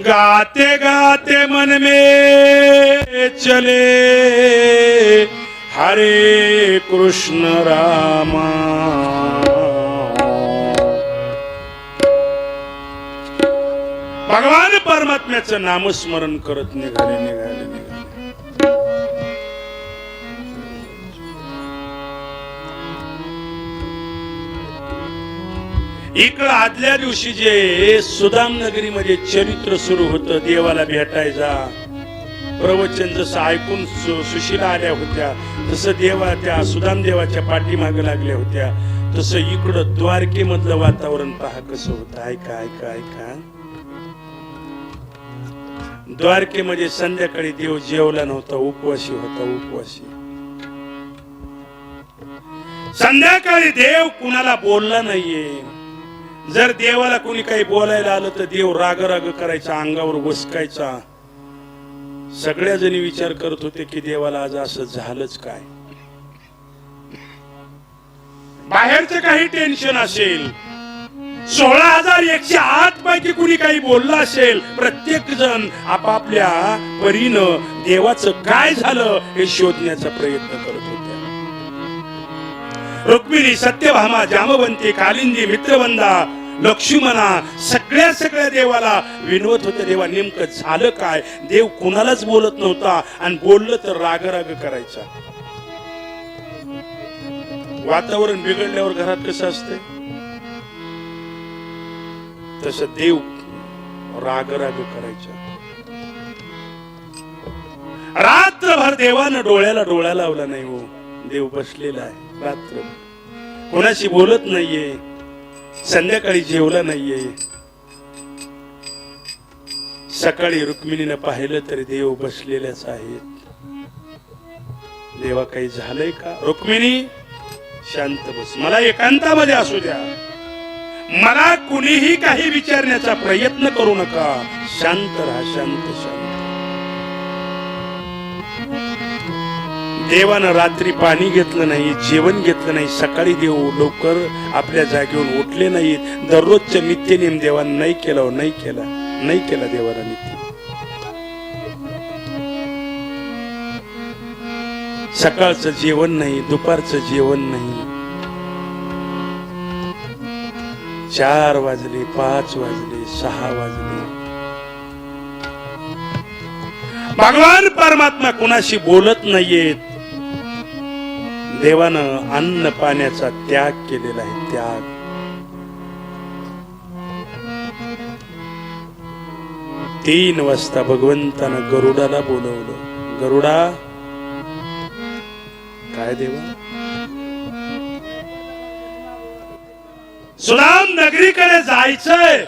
गाते गाते मन में चले। हरे कृष्ण रामा। भगवान परमात्म्याचं नामस्मरण करत निघाले निघाले निघाले. इकडं आदल्या दिवशी जे सुदाम नगरीमध्ये चरित्र सुरू होतं देवाला भेटायचा. प्रवचन जसं ऐकून सु- सुशिला आल्या होत्या तसं देवा त्या सुदाम देवाच्या पाठीमागे लागल्या होत्या. तसं इकडं द्वारकेमधलं वातावरण पहा कसं होतं. ऐका ऐका ऐका. द्वारकेमध्ये संध्याकाळी देव जेवला नव्हता उपवासी होता उपवासी. संध्याकाळी देव कुणाला बोलला नाहीये. जर देवाला कुणी काही बोलायला आलं तर देव राग राग करायचा अंगावर वसकायचा. सगळ्या जणी विचार करत होते की देवाला आज असं झालंच काय? बाहेरचं काही टेन्शन असेल सोळा हजार एकशे आठ पैकी कुणी काही बोललं असेल प्रत्येक जण आपापल्या परीनं देवाचं काय झालं हे शोधण्याचा प्रयत्न करत होते. रुक्मिणी सत्यभामा जामवंती कालिंदी मित्रवंदा लक्ष्मणा सगळ्या सगळ्या देवाला विनवत होते. देवा नेमकं झालं काय? देव कुणालाच बोलत नव्हता आणि बोललं तर राग राग करायचा. वातावरण बिघडल्यावर घरात कसं असते तस देव राग राग करायचा. रात्रभर देवानं डोळ्याला डोळ्या लावला नाही हो. देव बसलेला आहे. रात्र. कोणाशी बोलत नाहीये. संध्याकाळी जेवला नाहीये. सकाळी रुक्मिणीनं पाहिलं तरी देव बसलेल्याच आहेत. देवा काही झालंय का? रुक्मिणी शांत बस. मला एकांतामध्ये असू द्या. मला कुणीही काही विचारण्याचा प्रयत्न करू नका. शांत राहा शांत शांत. देवानं रात्री पाणी घेतलं नाही जेवण घेतलं नाही सकाळी देव लवकर आपल्या जागेवर उठले नाहीत दररोजच्या नित्यनेम देवानं नाही केला नाही केला नाही केला देवाला नित्य. सकाळचं जेवण नाही दुपारचं जेवण नाही. चार वाजले पाच वाजले सहा वाजले. भगवान परमात्मा कुणाशी बोलत नाहीयेत. देवानं अन्न पाण्याचा त्याग केलेला आहे त्याग. तीन वाजता भगवंतानं गरुडाला बोलवलं. गरुडा काय देवा? सुनाम नगरीकडे जायचंय.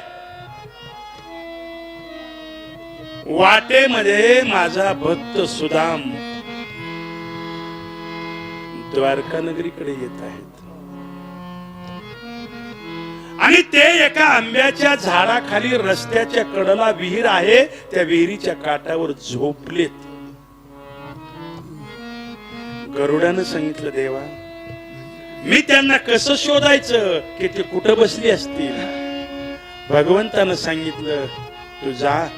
वाटेमध्ये माझा भक्त सुदाम. द्वारका नगरीकडे येत आहेत. आणि ते एका आंब्याच्या झाडाखाली रस्त्याच्या कडला विहीर आहे त्या विहिरीच्या काठावर झोपलेत. गरुडानं सांगितलं देवा मी त्यांना कसं शोधायचं की ते कुठं बसली असतील? भगवंतानं सांगितलं तू जा.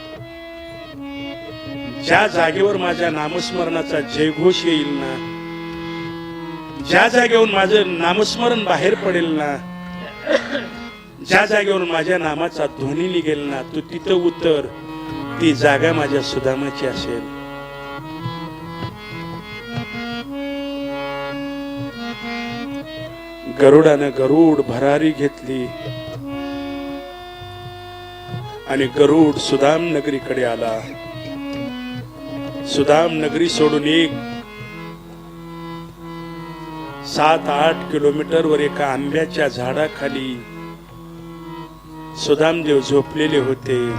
ज्या जागेवर माझ्या नामस्मरणाचा जयघोष येईल ना ज्या जागेवरून माझं नामस्मरण बाहेर पडेल ना ज्या जागेवरून माझ्या नामाचा ध्वनी निघेल ना तू तिथं उतर ती जागा माझ्या सुदामाची असेल. गरुडानं गरुड भरारी घेतली आणि गरुड सुदाम नगरीकडे आला. सुदाम नगरी सोडून एक सात आठ किलोमीटरवर एका आंब्याच्या झाडाखाली सुदामदेव झोपलेले होते.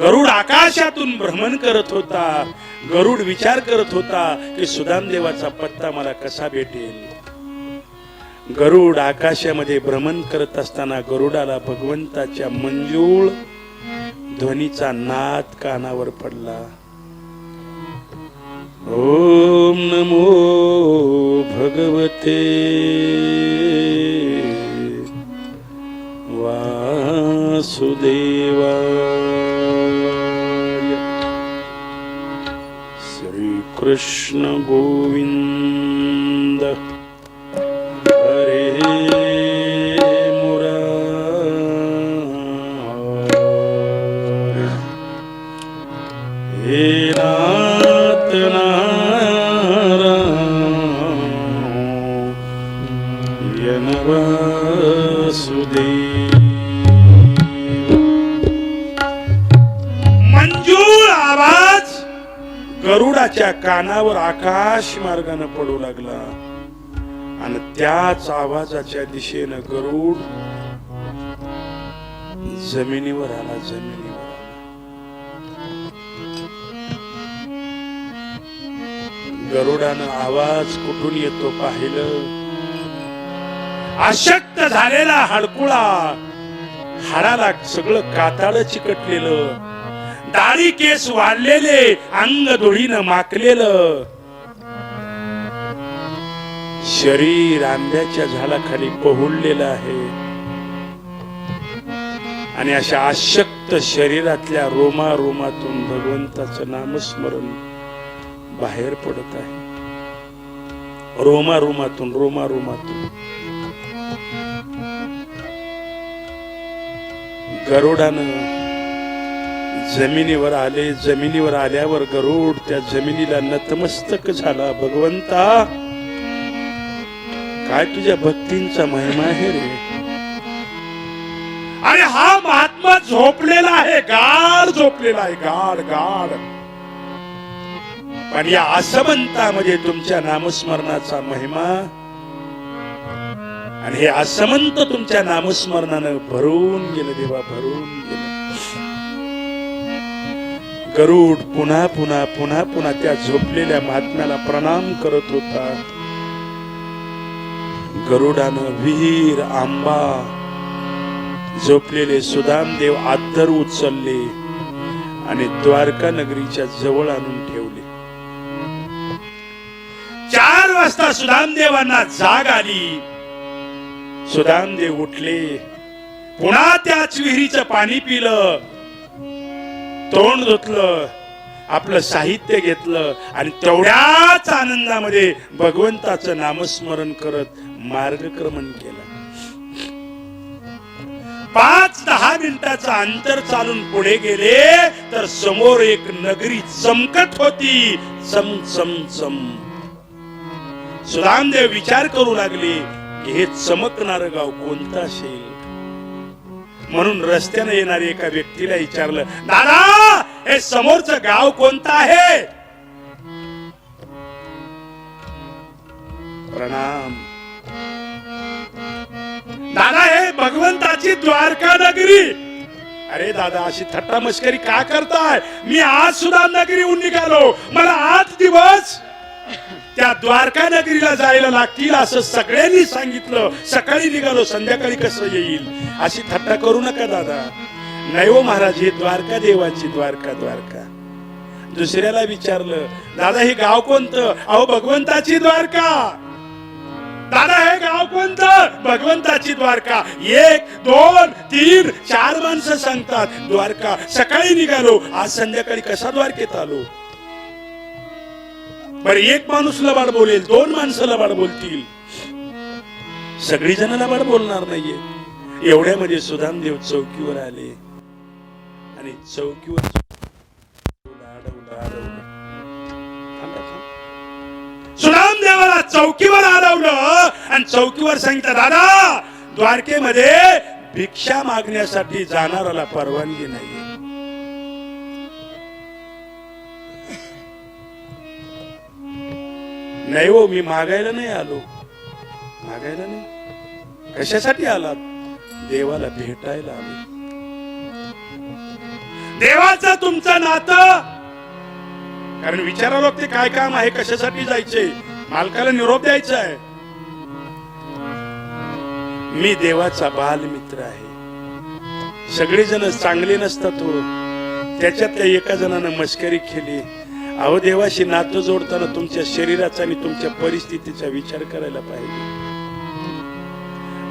गरुड आकाशातून भ्रमण करत होता. गरुड विचार करत होता की सुदामदेवाचा पत्ता मला कसा भेटेल? गरुड आकाशामध्ये भ्रमण करत असताना गरुडाला भगवंताच्या मंजूळ ध्वनीचा नाद कानावर पडला. ॐ नमो भगवते वासुदेवाय श्रीकृष्णगोविन्द वासुदेव। मंजूळ आवाज गरुडाच्या कानावर आकाश मार्गाने पडू लागला. आणि त्याच आवाजाच्या दिशेनं गरुड जमिनीवर आला जमिनीवर आला. गरुडानं आवाज कुठून येतो पाहिलं? अशक्त झालेला हडकुळा. हाडाला सगळं काताड चिकटलेलं. दाढी केस वाढलेले अंग धुळीनं माकलेलं. शरीर आंब्याच्या झाडाखाली पहुडलेलं आहे. आणि अशा अशक्त शरीरातल्या रोमा रोमातून भगवंताचं नामस्मरण बाहेर पडत आहे. रोमा रोमातून रोमा रोमातून गरुडानं जमिनीवर आले जमिनीवर आल्यावर गरुड त्या जमिनीला नतमस्तक झाला. भगवंता काय तुझ्या भक्तींचा महिमा आहे रे? अरे हा महात्मा झोपलेला आहे गाढ झोपलेला आहे गाढ गाढ. पण या असमंतामध्ये तुमच्या नामस्मरणाचा महिमा आणि हे असमंत तुमच्या नामस्मरणानं भरून गेलं देवा भरून गेलं. गरुड पुन्हा पुन्हा पुन्हा पुन्हा त्या झोपलेल्या महात्म्याला प्रणाम करत होता. गरुडानं विहीर आंबा झोपलेले सुदामदेव आदर उचलले आणि द्वारका नगरीच्या जवळ आणून ठेवले. चार वाजता सुदामदेवांना जाग आली. सुदामदेव उठले. पुन्हा त्याच विहिरीचं पाणी पिलं. तोंड धुतलं आपलं साहित्य घेतलं आणि तेवढ्याच आनंदामध्ये भगवंताचं नामस्मरण करत मार्गक्रमण केलं. पाच दहा मिनिटाचं अंतर चालून पुढे गेले तर समोर एक नगरी चमकत होती. चम चम चम. सुदामदेव विचार करू लागले हे चमकणार गाव कोणतं असेल? म्हणून रस्त्याने येणारी एका व्यक्तीला विचारलं दादा हे समोरचं गाव कोणतं आहे? प्रणाम. दादा हे भगवंताची द्वारका नगरी. अरे दादा अशी थट्टा मस्करी का करताय? मी आज सुद्धा नगरीहून निघालो. मला आज दिवस त्या द्वारका नगरीला जायला लागतील असं सगळ्यांनी सांगितलं. सकाळी निघालो संध्याकाळी कसं येईल? अशी थट्टा करू नका दादा. नाही हो महाराज हे द्वारका देवाची द्वारका द्वारका. दुसऱ्याला विचारलं दादा हे गाव कोणतं? अहो भगवंताची द्वारका. दादा हे गाव कोणतं? भगवंताची द्वारका. एक दोन तीन चार माणसं सांगतात द्वारका. सकाळी निघालो आज संध्याकाळी कसा द्वारकेत आलो? बरं एक माणूस लबाड बोलेल दोन माणसं लबाड बोलतील. सगळी जण लबाड बोलणार नाहीये. एवढ्यामध्ये सुधामदेव चौकीवर आले. आणि चौकीवर सुधामदेवाला चौकीवर अडवलं आणि चौकीवर सांगितलं दादा द्वारकेमध्ये भिक्षा मागण्यासाठी जाणाराला परवानगी नाही नाही हो मी मागायला नाही आलो. मागायला नाही. कशासाठी आलात? देवाला भेटायला आलो. देवाचं तुमचं नातं! कारण विचारा लोक ते काय काम आहे कशासाठी जायचे? मालकाला निरोप द्यायचा आहे. मी देवाचा बालमित्र आहे. सगळेजण चांगले नसतात हो. त्याच्यातल्या एका जणानं मस्करी केली. अहो देवाशी नातं जोडताना तुमच्या शरीराचा आणि तुमच्या परिस्थितीचा विचार करायला पाहिजे.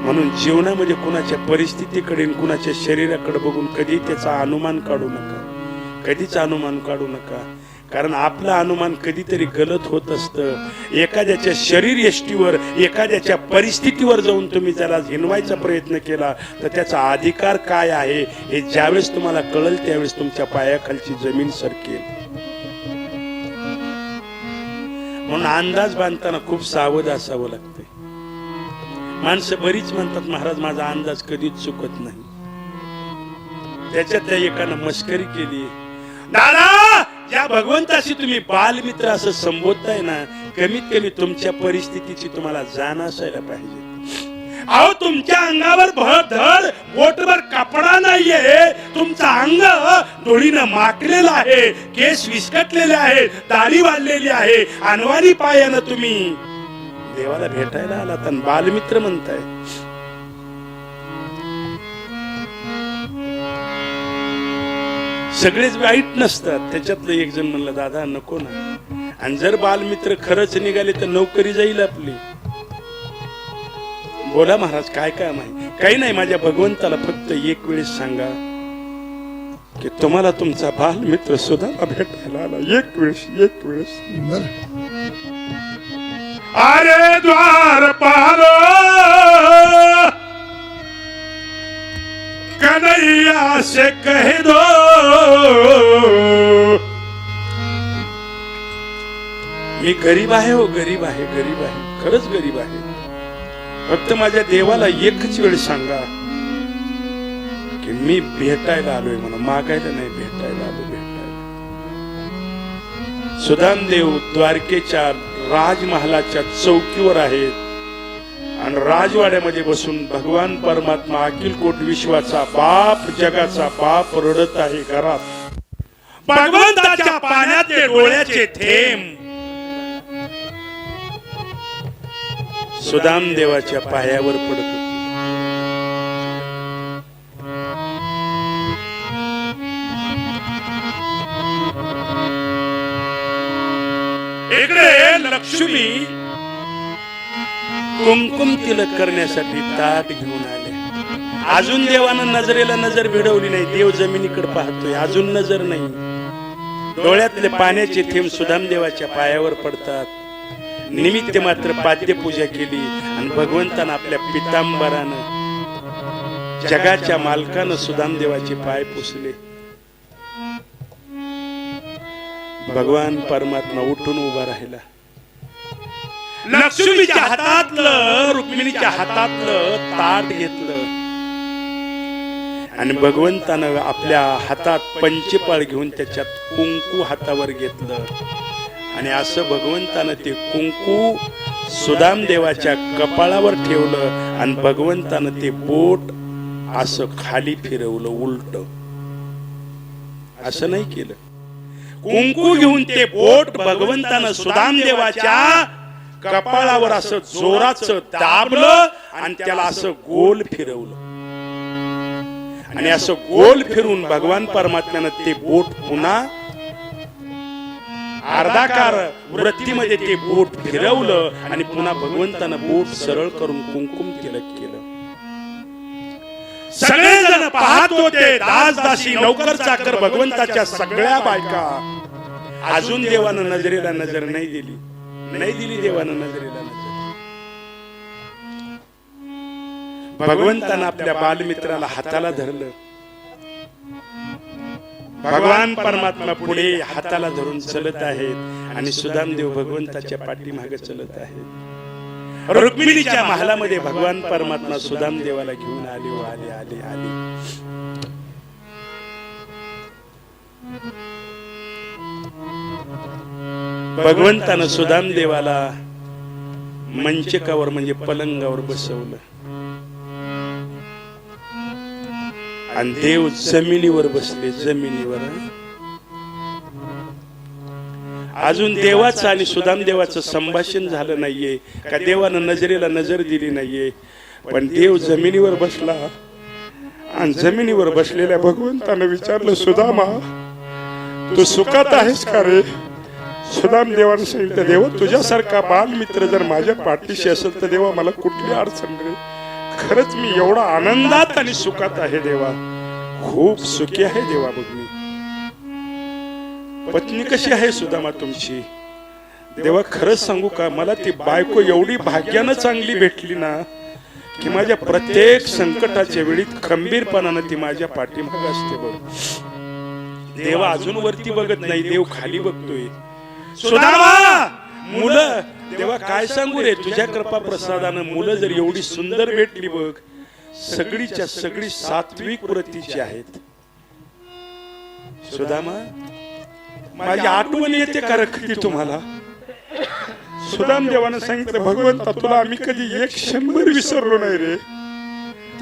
म्हणून जीवनामध्ये कुणाच्या परिस्थितीकडे कुणाच्या शरीराकडे बघून कधी त्याचा अनुमान काढू नका. कधीच अनुमान काढू नका. कारण आपलं अनुमान कधीतरी गलत होत असतं. एखाद्याच्या शरीर यष्टीवर एखाद्याच्या परिस्थितीवर जाऊन तुम्ही त्याला हिनवायचा प्रयत्न केला तर त्याचा अधिकार काय आहे हे ज्यावेळेस तुम्हाला कळल त्यावेळेस तुमच्या पायाखालची जमीन सरकेल. म्हणून अंदाज बांधताना खूप सावध असावं लागते माणसं बरीच म्हणतात महाराज माझा अंदाज कधीच चुकत नाही. त्याच्यात त्या एकानं मस्करी केली. दादा ज्या भगवंताशी तुम्ही बालमित्र असं संबोधताय ना कमीत कमी तुमच्या परिस्थितीची तुम्हाला जाण असायला पाहिजे. अहो तुमच्या अंगावर भर बोटभर कपडा नाहीये. तुमचं अंग धुळीनं माकलेलं आहे केस विस्कटलेले आहे दाढी वाढलेली आहे अनवाणी पायानं तुम्ही. देवाला भेटायला आला तर बालमित्र म्हणताय. सगळेच वाईट नसतात. त्याच्यातलं एक जण म्हणलं दादा नको ना. आणि जर बालमित्र खरंच निघाले तर नोकरी जाईल आपली. बोला महाराज काय काम आहे? काही नाही माझ्या भगवंताला फक्त एक वेळेस सांगा की तुम्हाला तुमचा बालमित्र सुद्धा भेटायला आला. एक वेळेस एक वेळेस. अरे द्वार पारो. कन्हैया से कह दो. मी गरीब आहे हो गरीब आहे गरीब आहे. खरंच गरीब आहे. फक्त माझ्या देवाला एकच वेळ सांगा की मी भेटायला आलोय म्हणून मागायला नाही भेटायला आलो भेटायला. सुदामदेव द्वारकेच्या राजमहालाच्या चौकीवर आहेत आणि राजवाड्यामध्ये बसून भगवान परमात्मा अखिल कोट विश्वाचा बाप जगाचा बाप रडत आहे घरात. भगवंताच्या पाण्याचे डोळ्याचे थेंब. सुदाम देवाच्या पायावर पडत इकडे लक्ष्मी. कुमकुम तिलक करण्यासाठी ताट घेऊन आले. अजून देवानं नजरेला नजर भिडवली नाही. देव जमिनीकडे पाहतोय. अजून नजर नाही. डोळ्यातले पाण्याचे थेंब सुदाम देवाच्या पायावर पडतात. निमित्त मात्र पाद्यपूजा केली आणि भगवंतानं आपल्या पितांबरानं जगाच्या मालकानं सुदामदेवाचे पाय पुसले. भगवान परमात्मा उठून उभा राहिला. लक्ष्मीच्या हातातलं रुक्मिणीच्या हातातलं ताट घेतलं. आणि भगवंतानं आपल्या हातात पंचपाळ घेऊन त्याच्यात कुंकू हातावर घेतलं. आणि असं भगवंतानं ते कुंकू सुदाम देवाच्या कपाळावर ठेवलं आणि भगवंतानं ते बोट असं खाली फिरवलं उलट. असं नाही केलं. कुंकू घेऊन ते बोट भगवंतानं सुदाम देवाच्या कपाळावर असं जोराचं दाबलं आणि त्याला असं गोल फिरवलं. आणि असं गोल फिरून भगवान परमात्म्यानं ते बोट पुन्हा अर्धाकार वृत्तीमध्ये ते बोट फिरवलं आणि पुन्हा भगवंतानं बोट सरळ करून कुंकुम तिलक केलं. सगळेजण पाहत होते दास दासी नौकर चाकर भगवंताच्या सगळ्या बायका. अजून देवानं नजरेला नजर नाही दिली. नाही दिली देवानं नजरेला नजर. भगवंतानं आपल्या बालमित्राला हाताला धरलं. भगवान परमात्मा पुढे हाताला धरून चलत आहेत आणि सुदामदेव भगवंताच्या पाठीमागे चलत आहेत. रुक्मिणीच्या महालामध्ये भगवान परमात्मा सुदाम देवाला घेऊन आले आले आले आले. भगवंतानं सुदाम देवाला मंचकावर म्हणजे पलंगावर बसवलं. आणि देव जमिनीवर बसले जमिनीवर. अजून देवाचं आणि सुदाम देवाचं संभाषण झालं नाहीये. का देवानं नजरेला नजर दिली नाहीये. पण देव जमिनीवर बसला. आणि जमिनीवर बसलेल्या भगवंतानं विचारलं सुदामा तू सुखात आहेस का रे? सुदाम देवानं सांगितलं देव तुझ्यासारखा बालमित्र जर माझ्या पाठीशी असेल तर देवा मला कुठली अडचण रे? खरंच मी एवढा आनंदात आणि सुखात आहे देवा. खूप सुखी आहे देवा बघ मी. पत्नी कशी आहे सुदामा तुमची? देवा खरंच सांगू का? मला ती बायको एवढी भाग्यानं चांगली भेटली ना की माझ्या प्रत्येक संकटाच्या वेळी खंबीरपणानं ती माझ्या पाठीमाग असते बघ. देवा अजून वरती बघत नाही देव खाली बघतोय. सुदामा! मुलं देवा काय सांगू रे? तुझ्या कृपा प्रसादानं मुलं जर एवढी सुंदर भेटली बघ सगळीच्या सगळी सात्विक प्रतीची आहेत. सुदामा माझी आठवण येते का रखती तुम्हाला? सुदाम देवानं सांगितलं भगवंता तुला आम्ही कधी एक शंभर विसरलो नाही रे.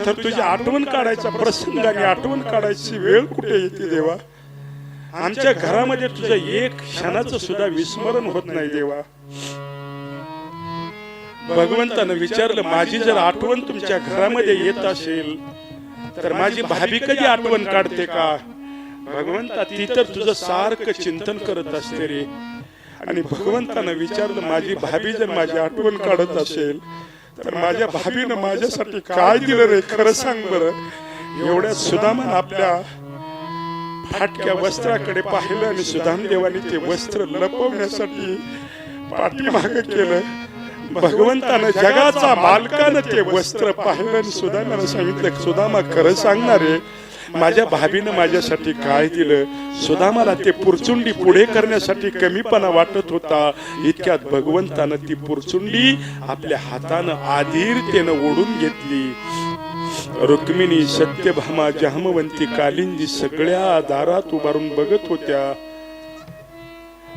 तर तुझी आठवण काढायचा प्रसंग आणि आठवण काढायची वेळ कुठे येते देवा? आमच्या घरामध्ये तुझं एक क्षणाचं सुद्धा विस्मरण होत नाही देवा. भगवंतानं विचारलं माझी जर आठवण तुमच्या घरामध्ये येत असेल तर माझी भाभी कधी आठवण काढते का? भगवंता ती तर तुझं सारखं चिंतन करत असते रे. आणि भगवंतानं विचारलं माझी भाभी जर माझी आठवण काढत असेल तर माझ्या भाभीनं माझ्यासाठी काय दिलं रे? खरं सांग बरं. एवढ्या सुदामान आपल्या फाटक्या वस्त्राकडे पाहिलं आणि सुधामदेवानी ते वस्त्र लपवण्यासाठी पाठीमाग केलं. भगवंतानं जगाचा मालकानं ते वस्त्र पाहिलं आणि सुदामानं सांगितलं सुदामा खरं सांगणार आहे माझ्या भाभीनं माझ्यासाठी काय दिलं? सुदामाला ते पुरचुंडी पुढे करण्यासाठी कमीपणा वाटत होता. इतक्यात भगवंतानं ती पुरचुंडी आपल्या हातानं आधीरतेनं ओढून घेतली. रुक्मिणी सत्यभामा जामवंती कालिंदी सगळ्या दारात उभारून बघत होत्या.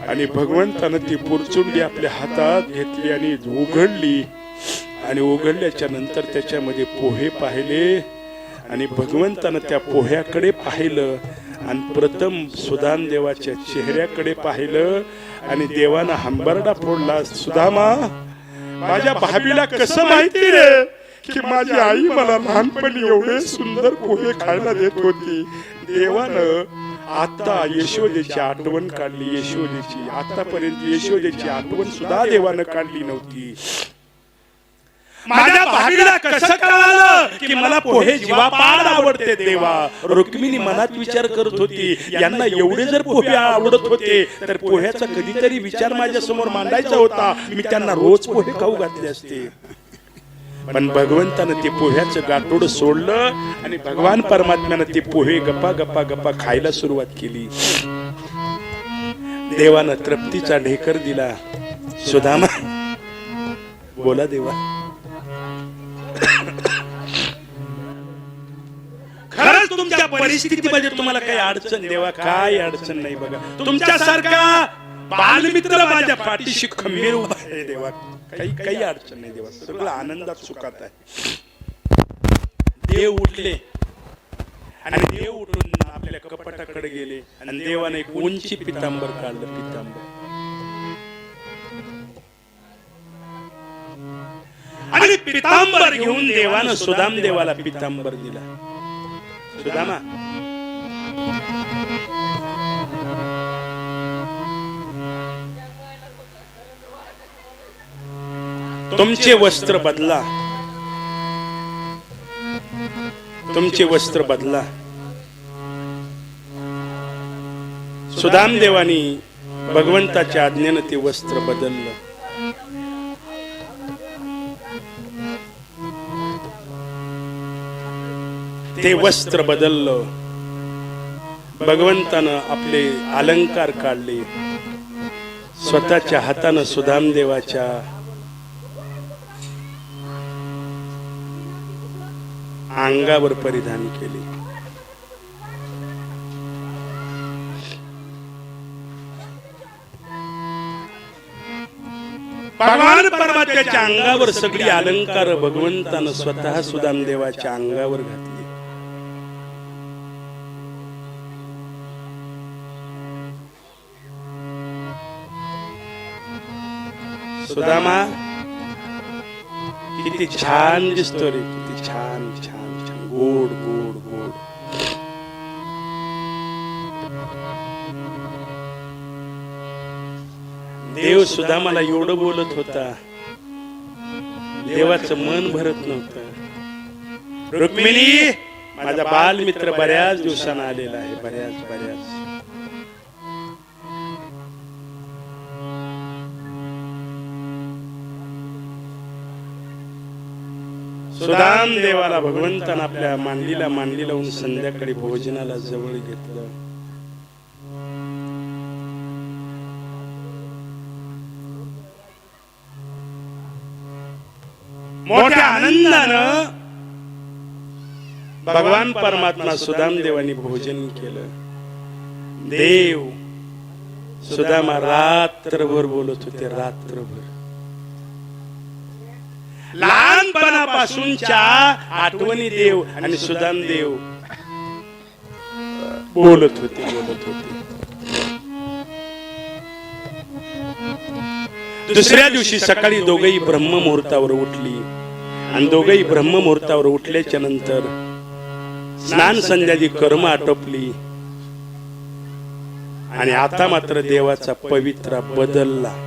आणि भगवंतानं ती पुरचुंडी आपल्या हातात घेतली आणि उघडली. आणि उघडल्याच्या नंतर त्याच्यामध्ये पोहे पाहिले. आणि भगवंतानं त्या पोह्याकडे पाहिलं. आणि प्रथम सुदान देवाच्या चेहऱ्याकडे पाहिलं. आणि देवानं हंबरडा फोडला सुदामा माझ्या भाभीला कसं माहिती रे? की माझी आई मला लहानपणी एवढे सुंदर पोहे खायला देत होती. देवानं आता यशोदेची आठवण काढली. यशोदेची आतापर्यंत यशोदेची आठवण सुद्धा देवानं काढली नव्हती. माझ्या भाभीला कसं कळालं की मला पोहे जीवापाड आवडते देवा? रुक्मिणी मनात विचार करत होती यांना एवढे जर पोहे आवडत होते तर पोह्याचा कधीतरी विचार माझ्यासमोर मांडायचा होता. मी त्यांना रोज पोहे खाऊ घातले असते. पण भगवंतानं ते पोह्याचं गाठोड सोडलं आणि भगवान परमात्म्यानं ते पोहे गप्पा गप्पा गप्पा खायला सुरुवात केली. देवानं तृप्तीचा ढेकर दिला. सुदामा बोला देवा. खरंच तुमच्या परिस्थितीमध्ये तुम्हाला काही अडचण देवा काय अडचण नाही बघा. तुमच्यासारखा बालमित्र माझ्या पाठीशी खंबीर उभा आहे देवा. काही काही अडचण नाही देवा. सगळं आनंदात सुखात आहे. देव उठले. आणि देव उठून आपल्या कपाटाकडे गेले. आणि देवाने एक उंची पितांबर काढलं. पितांबर. आणि पितांबर घेऊन देवानं सुदाम देवाला पितांबर दिला. सुदामा. तुमचे वस्त्र बदला. तुमचे वस्त्र बदला. सुदाम देवानी भगवंताच्या आज्ञेनं ते वस्त्र बदललं. ते वस्त्र बदललं. भगवंतानं आपले अलंकार काढले. स्वतःच्या हातानं सुदाम अंगावर परिधान केले. भगवान परमात्म्याच्या अंगावर सगळी अलंकार भगवंतानं स्वतः सुदाम देवाच्या अंगावर घातली. सुदामा किती छान दिसतो रे देव सुद्धा मला एवढं बोलत होता. देवाचं मन भरत नव्हतं. रुक्मिणी माझा बालमित्र बऱ्याच दिवसांना आलेला आहे बऱ्याच बऱ्याच. सुदान देवाला भगवंतान आपल्या मांडलीला मांडलीला लावून संध्याकाळी भोजनाला जवळ घेतलं. मोठ्या आनंदानं भगवान परमात्मा सुदाम देवानी भोजन केलं. देव सुदामा रात्रभर बोलत होते रात्रभर. लहानपणापासूनच्या आठवणी देव आणि सुदाम देव बोलत होते बोलत होते. दुसऱ्या दिवशी सकाळी दोघही ब्रह्म मुहूर्तावर उठली. आणि दोघही ब्रह्म मुहूर्तावर उठल्याच्या नंतर स्नान संध्यादी कर्म आटोपली. आणि आता मात्र देवाचा पवित्रा बदलला.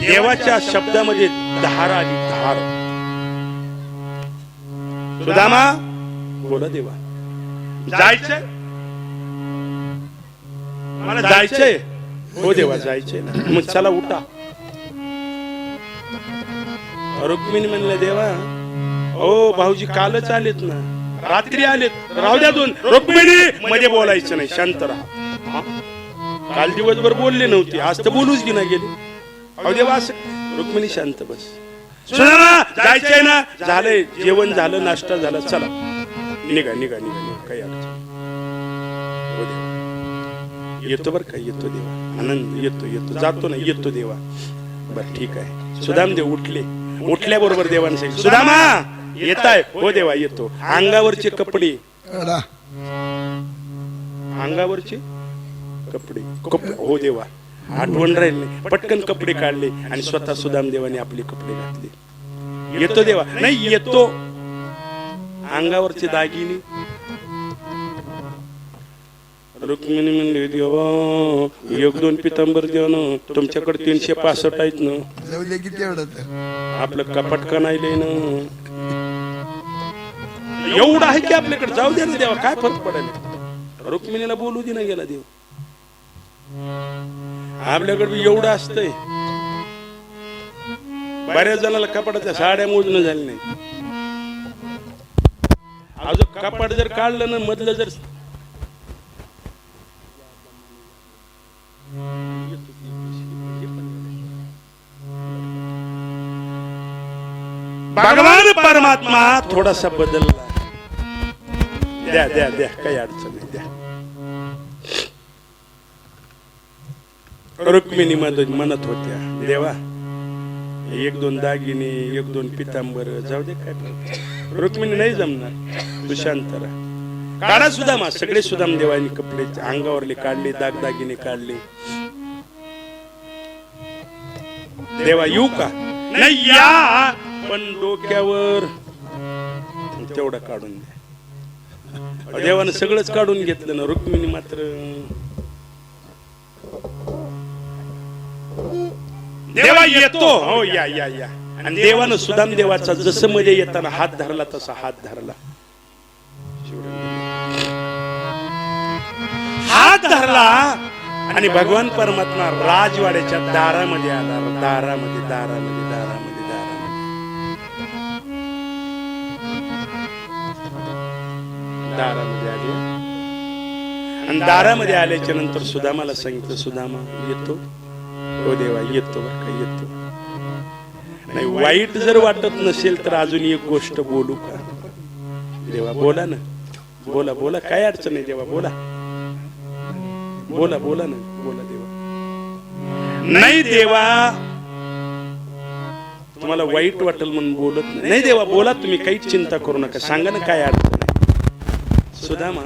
देवाच्या शब्दामध्ये धार आली धार. सुदामा बोला देवा. जायचं? मला जायचंय. हो देवा जायचंय ना. मग चला उठा. रुक्मिणी म्हणलं देवा ओ भाऊजी कालच आलेत ना. रात्री आलेत. राहू द्या दोन. रुक्मिणी मध्ये बोलायचं नाही. शांत राहा? काल दिवसभर बोलले नव्हते. आज तर बोलूच की नाही गेले. अहो देवा असं रुक्मिणी शांत बस. सुना जायचंय ना. झालंय. जेवण झालं नाश्ता झाला. चला. निघा निघा निघा निघा. काही अडचण येतो. बर का येतो देवा. आनंद येतो येतो. जातो ना येतो देवा. बर ठीक आहे. सुदाम देव उठले. उठल्या बरोबर देवाने सांगितलं सुदामा येत आहे हो देवा येतो. अंगावरचे कपडे. अंगावरचे कपडे. कपडे हो देवा. आठवण राहील पटकन कपडे काढले आणि स्वतः सुदाम देवाने आपले कपडे घातले. येतो देवा. नाही येतो. अंगावरचे दागिने. रुक्मिणी म्हणली देवा एक दोन पितांबर देवा ना तुमच्याकडे तीनशे पासष्ट आहेत ना. किती तर आपलं कपाट कनायले ना? एवढं आहे की आपल्याकडे जाऊ दे ना देवा काय फरक पडेल रुक्मिणीला बोलू दे ना गेला देव. आपल्याकडे एवढं असतंय. बऱ्याच जणाला कपाटाच्या साड्या मोजणं झाली नाही. अजून कपाट जर काढलं ना मधलं जर भगवान परमात्मा थोडासा बदलला. द्या द्या द्या काही अडचण नाही द्या. रुक्मिणी मधून म्हणत होत्या देवा एक दोन दागिने एक दोन पितांबर जाऊ दे काय रुक्मिणी नाही जमणार. दुशांतरा काढा सुदामा सगळे सुदाम देवानी कपडे अंगावरले काढले दागदागिने काढले. देवा येऊ का? नाही या पण डोक्यावर. तेवढं काढून द्या. देवानं सगळंच काढून घेतलं ना रुक्मिणी मात्र. देवा येतो. हो या या या. आणि देवानं सुदाम देवाचा जसं मध्ये येताना हात धरला तसा हात धरला. हात धरला आणि भगवान परमात्मा राजवाड्याच्या दारामध्ये आला. दारामध्ये दारामध्ये दारामध्ये दारामध्ये. दारामध्ये आले. आणि दारामध्ये आल्याच्यानंतर सुदामाला सांगितलं सुदामा येतो. हो देवा येतो बर का येतो. नाही वाईट जर वाटत नसेल तर अजून एक गोष्ट बोलू का? देवा बोला ना. बोला बोला काय अडचण आहे देवा बोला. बोला बोला ना बोला देवा. नाही देवा. तुम्हाला वाईट वाटेल म्हणून बोलत नाही. देवा बोला तुम्ही काहीच चिंता करू नका. सांगा ना काय अडचण आहे. सुदामा